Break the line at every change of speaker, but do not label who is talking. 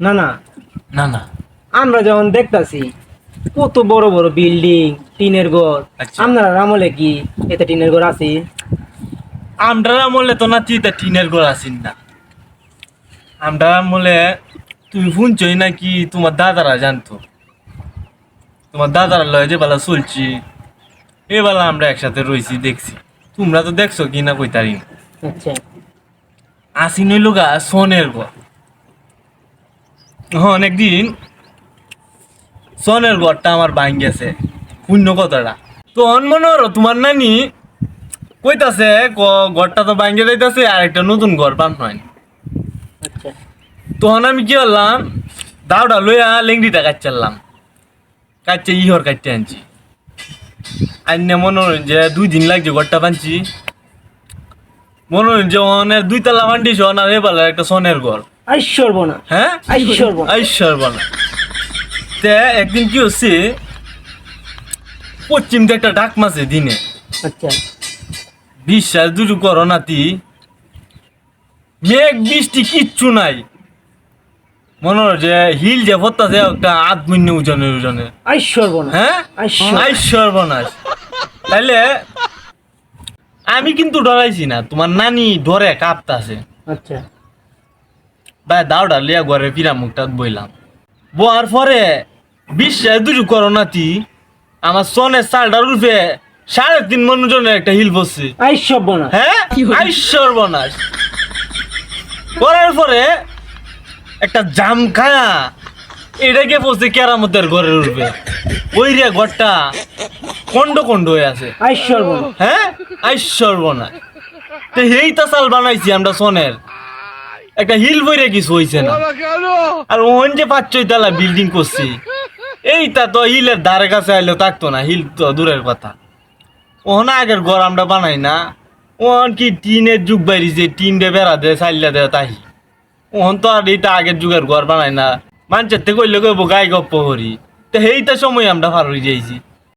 না না।
না না।
আমরা যখন দেখতাছি কত বড় বড় বিল্ডিং টিনের ঘর।
আচ্ছা।
আপনারা আমলে কি এতে টিনের ঘর আছে?
আমরা আমলে তো না তুই টিনের ঘর আসিন না। আমরা আমলে তুমি শুনছই নাকি তোমার দাদারা জানতো? তোমার দাদারা লয় যে বেলা চলছি এ বেলা আমরা একসাথে রয়েছি দেখছি। তোমরা তো দেখছ কি না কইতারি
আচ্ছা।
আসিন হইল গা সনের ঘর। হন একদিন সনের ঘরটা আমার ভাঙ গেছে পুণ্য কথাটা। তো হন মনে হলো তোমার নানি কইতাছে ঘরটা তো ভাঙ্গে যাইতাছে আর একটা নতুন ঘর পান হয়
আচ্ছা।
তখন আমি কি করলাম দাওটা লইয়া লেংড়িটা কাটচাল্লাম কাটছে ইহর কাটতে আনছি। আইনে মনে হল যে দুই দিন লাগছে ঘরটা বানছি। মনে হল যে অনের দুই তালা বান্ডি শোন আর এবার একটা সনের ঘর। হ্যাঁ? তে একদিন কি হচ্ছে পশ্চিম দিয়ে একটা ডাক মাছে দিনে।
আচ্ছা।
বিশ্বাস দুটো করো নাতি মেঘ বৃষ্টি কিচ্ছু নাই। মনে হয় যে হিল যে ভত্তাছে একটা আধ মিন্য ওজনের ওজনের
আইশ্বর বোনা
হ্যাঁ?
আইশ্বর।
আইশ্বর বনাস তাইলে আমি কিন্তু ডরাইছি না তোমার নানি ডরে কাঁপতাছে।
আচ্ছা।
ভাই দাওটা লিয়া ঘরে পিরা মুখটা বইলাম। বোয়ার পরে বিশ্বাস দুটো করোনা নাতি আমার সনের চালটার রূপে সাড়ে তিন মনোজনের একটা হিল বসছে। হ্যাঁ? আইশ্বর বনাস করার পরে একটা জাম খায়া এটাকে বসে কেরামতের ঘরের উঠবে ওই রে ঘরটা কন্ড কন্ড হয়ে আছে। হ্যাঁ? আইশ্বর বনাস তো এই তাসাল বানাইছি আমরা সনের। একটা হিল বইরে কিছু হইছে না। আর ওহন যে পাঁচ ছয় তালা বিল্ডিং করছি এইটা তো হিলের ধারে কাছে আইলেও থাকতো না হিল তো দূরের কথা। ওহন আগের ঘর আমরা বানাই না ওহন কি টিনের যুগ বাইরিছে টিন দে বেড়া দে চাইলা দে তাহি। ওহন তো আর এইটা আগের যুগের ঘর বানাই না মানুষের থেকে কইলে কইব গায়ে গপ্প করি। তো সেইটা সময় আমরা পার হয়ে যাইছি।